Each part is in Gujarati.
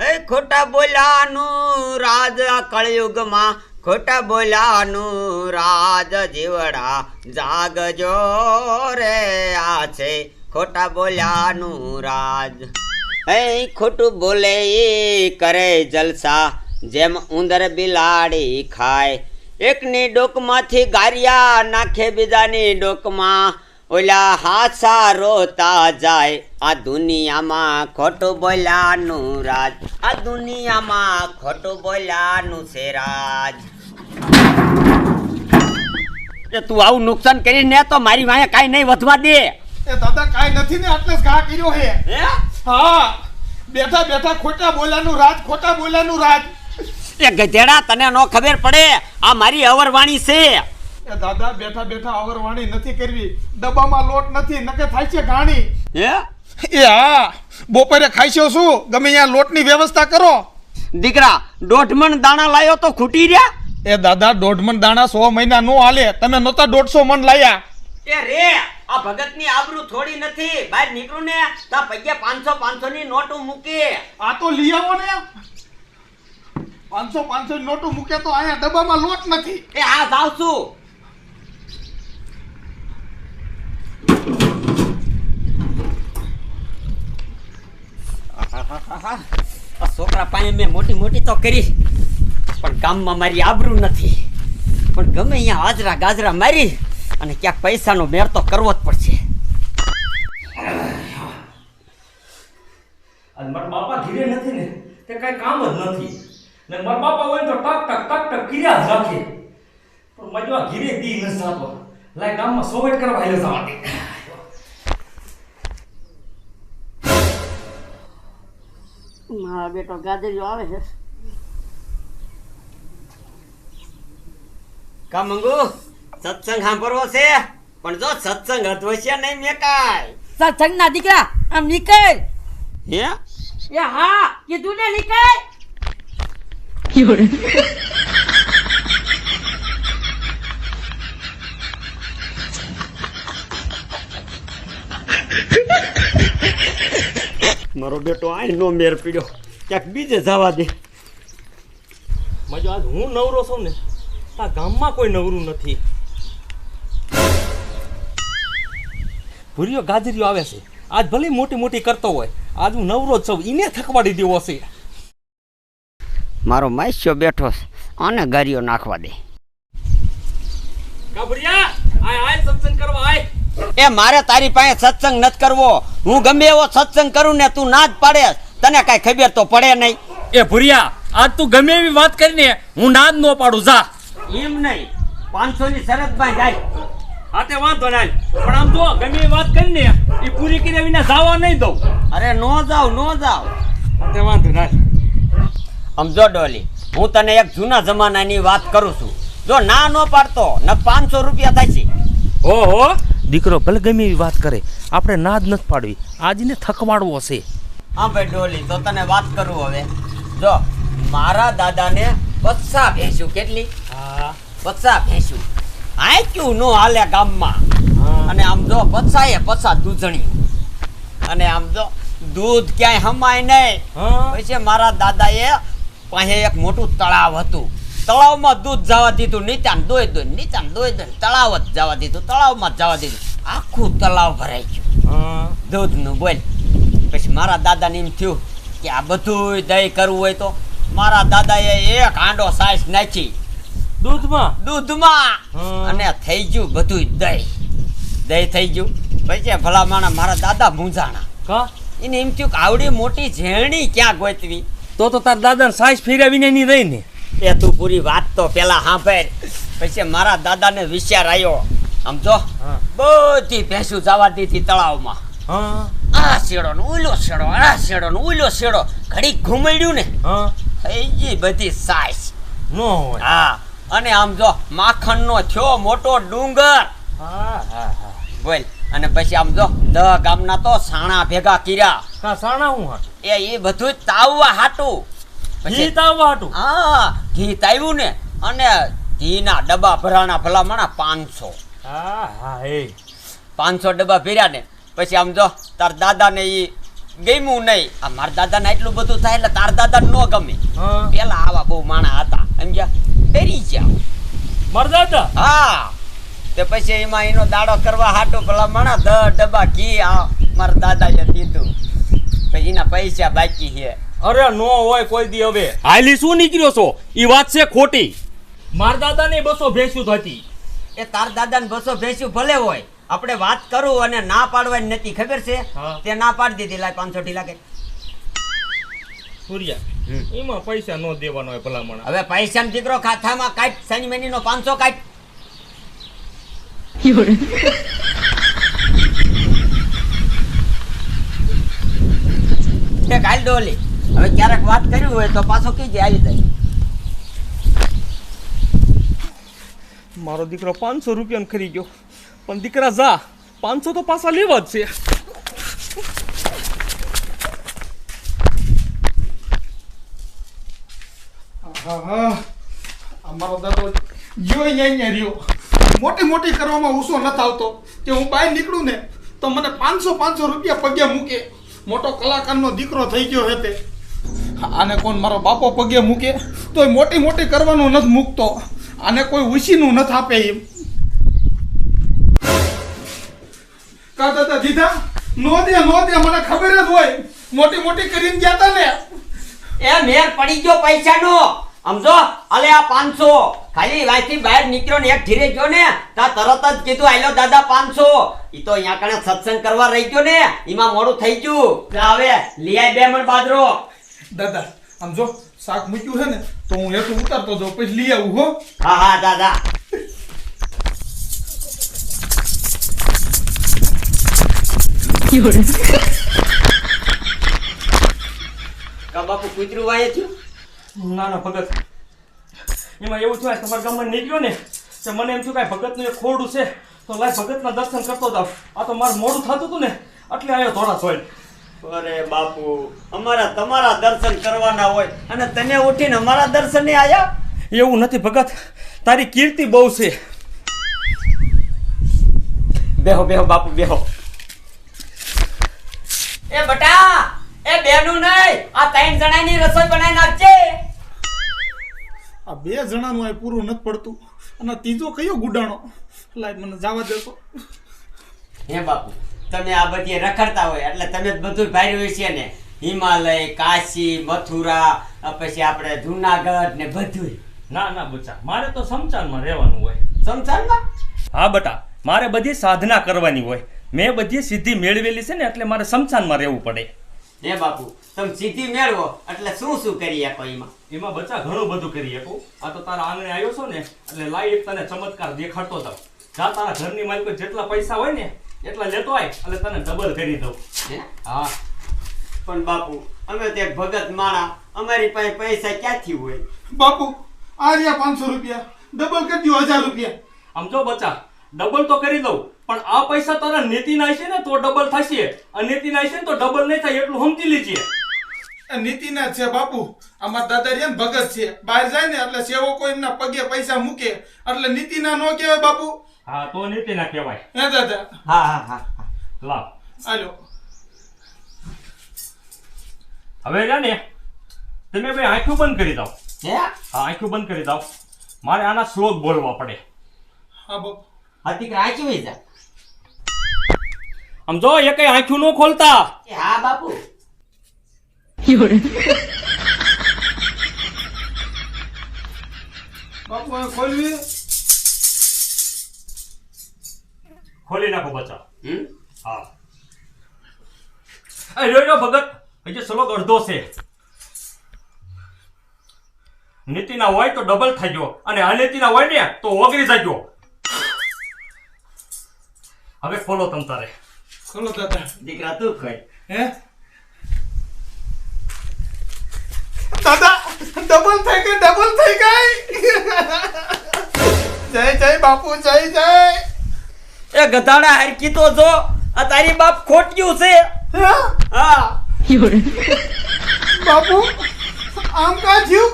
હે ખોટા બોલ્યાનું રાજ આ કળયુગમાં. ખોટા બોલ્યાનું રાજ જીવડા જાગજો રે આ છે. ખોટા બોલ્યાનું રાજ. એ ખોટું બોલે એ કરે જલસા. જેમ ઉંદર બિલાડી ખાય. એકની ડોકમાંથી ગારિયા નાખે બીજાની ડોકમાં. ઓલા હાસા રોતા જાય. આ દુનિયામાં ખોટું બોલ્યાનું રાજ. આ દુનિયામાં ખોટું બોલ્યાનું છે રાજ. તું આવું નુકસાન કરી ને તો મારી વાંહે કાઈ નહીં વધવા દે. એ દાદા કાઈ નથી ને આટલે ઘા કર્યો હે હે? હા. બેઠા બેઠા ખોટા બોલાનું રાજ ખોટા બોલાનું રાજ. એ ગધેડા તને નો ખબર પડે આ મારી અવરવાણી છે. એ દાદા બેઠા બેઠા અવરવાણી નથી કરવી. ડબ્બામાં લોટ નથી નકે થાય છે ઘાણી? હે? એ હા. બપોરે ખાઈશો શું? ગમે ત્યાં લોટની વ્યવસ્થા કરો. દીકરા દોઢમણ દાણા લાયો તો ખૂટી રહ્યા? એ દાદા દોઢમણ દાણા સો મહિના નો હાલે. તમે નહોતા દોઢસો મણ લાયા. એ રે આ ભગતની આબરૂ થોડી નથી. બહાર નીકળું ને તા પગે પાંચસો પાંચસો ની નોટો મૂકી. આ તો લઈ આવો ને. પાંચસો પાંચસો ની નોટો મૂકે તો અહીંયા ડબ્બામાં લોટ નથી. એ આ જાવ છું આ છોકરા પાસે મેં મોટી મોટી તો કરી. પણ ગામમાં મારી આબરૂ નથી. પણ ગમે અહીંયા હાજરા ગાજરા મારી અને ક્યાંક પૈસાનો મેર તો કરવો જ પડશે. મારા બાપા ઘીરે નથી ને. તે કાંઈ કામ જ નથી. ને મારા બાપા હોય તો ટક ટક ટક ટક કર્યા જ રાખે. પણ મજવા ઘીરે દી ન સાતો લાય ગામમાં સોવેટ કરવા હાલે જવા દે. મારા બેટો ગાજરીઓ આવે છે. કા મંગુ? સત્સંગ સાંભળવો છે? પણ જો સત્સંગ અધવશ્ય નહીં મેકાય. સત્સંગના દીકરા આમ નીકળ. હે? એ હા કીધું ને નીકળ. મારો બેટો આઈ નો મેર પીડ્યો. ક્યાંક બીજે જવા દે. મજો આજ હું નવરો છું ને આ ગામમાં કોઈ નવરું નથી. ભૂરીઓ ગાજરીઓ આવે છે. આજ ભલે મોટી મોટી કરતો હોય આજ હું નવરો છું એને થકવાડી દેવો છે. મારો માસ્યો બેઠો છે આને ગારીઓ નાખવા દે. ગાભરિયા આય આય સત્સંગ કરવા આય. એ મારે તારી પાસે સત્સંગ નથી કરવો. હું ગમે એવો સત્સંગ કરું ને તું ના જ. પાડે તને કાંઈ ખબર તો પડે નહીં. એ ભૂરિયા આજ તું ગમે એવી વાત કરીને હું ના જ ન પાડું જા. એમ નહીં. પાંચસો ની શરતમાં જાય. હા તે વાંધો ના પણ આમ જો ગમે એ વાત કરીને એ પૂરી કર્યા વિના જવા નહીં દઉં. અરે નો જાવ નો જાવ તે વાંધો ના સમજો ડોલી હું તને એક જૂના જમાનાની વાત કરું છું. જો ના નો પાડતો ન પાંચસો રૂપિયા થાય છે. હો હો દીકરો ભલે ગમે એવી વાત કરે આપણે ના જ નથી પાડવી. આજને થકવાડવો છે. હા ભાઈ ડોલી તો તને વાત કરું હવે. જો મારા દાદાને પચ્ચા ભેંસું કેટલી? હા. પચ્ચા ભેંસું. આક્યું નો હાલે ગામમાં. અને આમ જો પચ્ચા એ પચ્ચા દૂધણી. અને આમ જો દૂધ ક્યાંય હમાય નહીં પછી મારા દાદાએ પાસે એક મોટું તળાવ હતું. તળાવમાં દૂધ જવા દીધું નીચાન દોઈ દોઈ નીચાન દોઈ દોઈ તળાવ જ જવા દીધું તળાવમાં જવા દીધું. આખું તળાવ ભરાઈ ગયું. હા. દૂધનું બોલ. પછી મારા દાદાને એમ થયું કે આ બધું દહીં કરવું હોય તો મારા દાદાએ એક હાંડો સાઈસ નાખી. દૂધમાં? દૂધમાં. અને થઈ ગયું બધું દહીં. દહીં થઈ ગયું. પછી ભલા માણા મારા દાદા મૂંઝાણા. કા? એને એમ થયું કે આવડી મોટી ઝેણી ક્યાં ગોતવી? તો તો તાર દાદા સાઈઝ ફેર્યા નહીં રહી ને. એ તું પૂરી વાત તો પેલા સાંભળ. પછી મારા દાદાને વિચાર આવ્યો સમજો બધી ભેંસું જવા દીધી તળાવમાં. આ શેડો ને ઓલો શેડો આ શેડો ને ઓલો શેડો ઘડી ઘુમાડ્યું ને હા? થઈ ગઈ બધી સાઈઝ. નો હોય. હા અને આમ જો માખણનો થયો મોટો ડુંગર. હા હા હા. બોલ અને પછી આમ જો દ ગામના તો સાણા ભેગા કર્યા. કા સાણા હું હા એ એ બધું તાવવા હાટું. ઘી તાવવા હાટું? હા ઘી તાવ્યું ને અને ઘીના ડબ્બા ભરાણા ભલામણા પાંચસો. હા હા એ. પાંચસો ડબ્બા ભર્યા ને પછી આમ જો તાર દાદાને એ ગમ્યું નહીં. આ મારા દાદાને એટલું બધું થાય એટલે તાર દાદા ન ગમે. હા. પેલા આવા બહુ માણા હતા. સમજ્યા ડરી ગયા મારા દાદા? હા. તે પછી એમાં એનો દાડો કરવા હાટો પેલા માણા દ ડબ્બા ઘી આ મારા દાદાએ દીધું. પછી એના પૈસા બાકી છે. અરે નો હોય કોઈ દી હવે. હાલી શું નીકળ્યો છો? એ વાત છે ખોટી. મારા દાદા ને બસો ભેસ્યું થતી એ તાર દાદાને બસો ભેંસ્યું ભલે હોય. આપણે વાત કરું અને ના પાડવાની નથી ખબર છે? તે ના પાડી દીધી લાય પાંચસો ઢીલા કે સૂર્યા એમાં પૈસા નો દેવાનો હોય ભલામણ. હવે પૈસા દીકરો ખાતામાં કાઢ શનિ મહિનો પાંચસો કાઢ એ કાલ ડોલી હવે ક્યારેક વાત કરવી હોય તો પાછો કીજે આવી જાય. મારો દીકરો પાંચસો રૂપિયાનો ખરી ગયો. પણ દીકરા જા, પાંચસો તો પાછા લેવા જ છે. અમારો દાદો જ્યો અહીંયા રહ્યો. મોટી મોટી કરવામાં ઉસો નથી આવતો. કે હું બહાર નીકળું ને, તો મને પાંચસો પાંચસો રૂપિયા પગે મૂકે. મોટો કલાકારનો દીકરો થઈ ગયો હે તે આને કોણ મારો બાપો પગે મૂકે? તોય મોટી મોટી કરવાનું નથી મૂકતો. આને કોઈ ઉછીનું નથી આપે એમ. દાદા દીધા? નો દે નો દે મને ખબર જ હોય. મોટી મોટી કરીને ગયા તા ને. એ મેર પડી ગયો પૈસાનો. સમજો અલે આ પાંચસો. ખાલી વાંચી બહાર નીકળ્યો ને એક ધીરે ગયો ને તા તરત જ કીધું આયલો દાદા પાંચસો. ઈ તો અહીંયા કણે સત્સંગ કરવા રહી ગયો ને એમાં મોડું થઈ ગયું. હવે લઈ આય બે મણ બાદરો દાદા આમ જો શાક મૂક્યું છે ને તો હું એક ઉતારતો જાઉં પછી લઈ આવું હો. હા હા દાદા. કા બાપુ કૂતરું વાય થયું? ના ના ભગત. એમાં એવું થયું તમારા ગામમાં નીકળ્યો ને તો મને એમ થયું કાંઈ ભગતનું એક ખોરડું છે તો લાય ભગતના દર્શન કરતો જાવ આ તો મારું મોડું થતું હતું ને એટલે આવ્યો થોડા થોડ અરે બાપુ અમારા તમારા દર્શન કરવાના હોય અને તને ઉઠીને અમારા દર્શને આયા? એવું નથી ભગત. તારી કીર્તિ બહુ છે. બેહો બેહો બાપુ બેહો. એ બટા એ બેનું નહીં આ ત્રણ જણાની રસોઈ બનાવી નાખજે આ બે જણાનું આ પૂરું નથી પડતું. અને ત્રીજો કયો ગુડાણો? લાઈ મને જવા દેતો હે બાપુ તમે આ બધી રખડતા હોય એટલે તમે જ બધું ભાર્યું છે ને. હિમાલય કાશી મથુરા પછી આપણે જુનાગઢ ને બધું ના ના બચ્ચા મારે તો સમચાનમાં રહેવાનું હોય. સમચાનમાં હા બટા મારે બધી સાધના કરવાની હોય. મેં બધી સિદ્ધિ મેળવેલી છે ને એટલે મારે સમસાનમાં રહેવું પડે. હે બાપુ તમે સિદ્ધિ મેળવો એટલે શું શું કરી શકો એમાં? એમાં બચ્ચા ઘણું બધું કરી શકું. આ તો તારા આંગણે આવ્યો છો ને એટલે લાઈ એક તને ચમત્કાર દેખાડતો જાવ જા તારા ઘરની માલિકો જેટલા પૈસા હોય ને એટલા લેતો આય એટલે તને ડબલ કરી દઉં. હે? હા. પણ બાપુ અમે તે ભગત માણા અમારી પાસે પૈસા ક્યાંથી હોય? બાપુ આ રહ્યા પાંચસો રૂપિયા. ડબલ કરી દો હજાર રૂપિયા. આમ જો બચ્ચા ડબલ તો કરી દઉં પણ આ પૈસા તારા નીતિના હશે ને તો ડબલ થશે. અનીતિના છે ને તો ડબલ નહીં થાય એટલું સમજી લીજીએ નીતિ નીતિના છે બાપુ. અમારા દાદા રહ્યા ભગત છે. બહાર જાય ને એટલે સેવકો એમના પગે પૈસા મૂકે. એટલે નીતિના નો કહેવાય બાપુ. હા તો નીતિના કહેવાય. હે દાદા? હા હા હા. લાવ. હાલો. હવે જા ને. તમે ભાઈ આંખું બંધ કરી દો. હે? હા. આંખું બંધ કરી દો. મારે આના શ્લોક બોલવા પડે. હા બાપુ. હતી કે આચવી જા આમ જો એ કઈ આંખ્યું ન ખોલતા. હા બાપુ. બાપુ ખોલવી? ખોલી નાખો બચા હા. રહ્યો રહ્યો ભગત. હજી શ્લોક અડધો છે. નીતિના હોય તો ડબલ થઈ ગયો. અને અનીતિના હોય ને તો ઓગળી ગયો. હવે ખોલો તમ તારે. ખોલો દાદા દીકરા તું ખોય હે દાદા ડબલ થઈ ગઈ ડબલ થઈ ગઈ જય જય બાપુ જય જય એ ગધાડા હરકી તો જો આ તારી બાપ ખોટ્યું છે. હે? હા. બાપુ આમ કા જીવ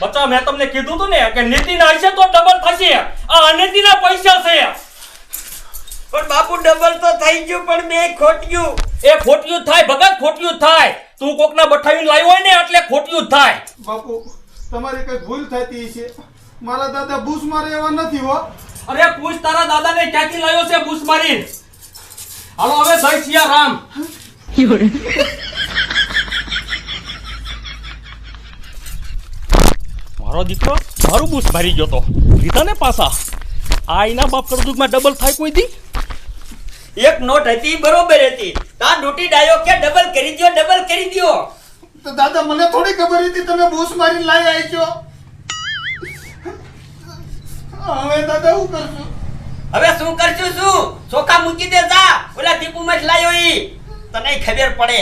બચ્ચા મેં તમને કીધું તું ને કે નીતિના હશે તો ડબલ થશે. આ અનીતિના પૈસા છે. પણ બાપુ ડબલ તો થઈ ગયું પણ બે ખોટ્યું. એ ખોટ્યું જ થાય ભગત ખોટ્યું જ થાય. તું કોકના બઠાવીને લાવ્યો હોય ને એટલે ખોટ્યું જ થાય. બાપુ તમારી કઈ ભૂલ થતી છે મારા દાદા બૂસ મારે એવા નથી હો. અરે પૂછ તારા દાદાને ક્યાંથી લાવ્યો છે બૂસ મારી? હાલો હવે જય સિયા રામ. મારો દીકરો મારું બૂસ મારી ગયો તો. લીધા ને પાછા. આ એના બાપ કરદુકમાં ડબલ થાય કોઈ દી? એક નોટ હતી બરોબર હતી. તા ડૂટી ડાયો કે ડબલ કરી દ્યો ડબલ કરી દ્યો. તો દાદા મને થોડી ખબર હતી તમે બૂસ મારી લાવી આવી છો. હવે દાદા હું કરશું? હવે શું કરશું શું ચોખા મૂકી દે જા. ઓલા દીપુ માં લાયો ઈ. તને ખબર પડે.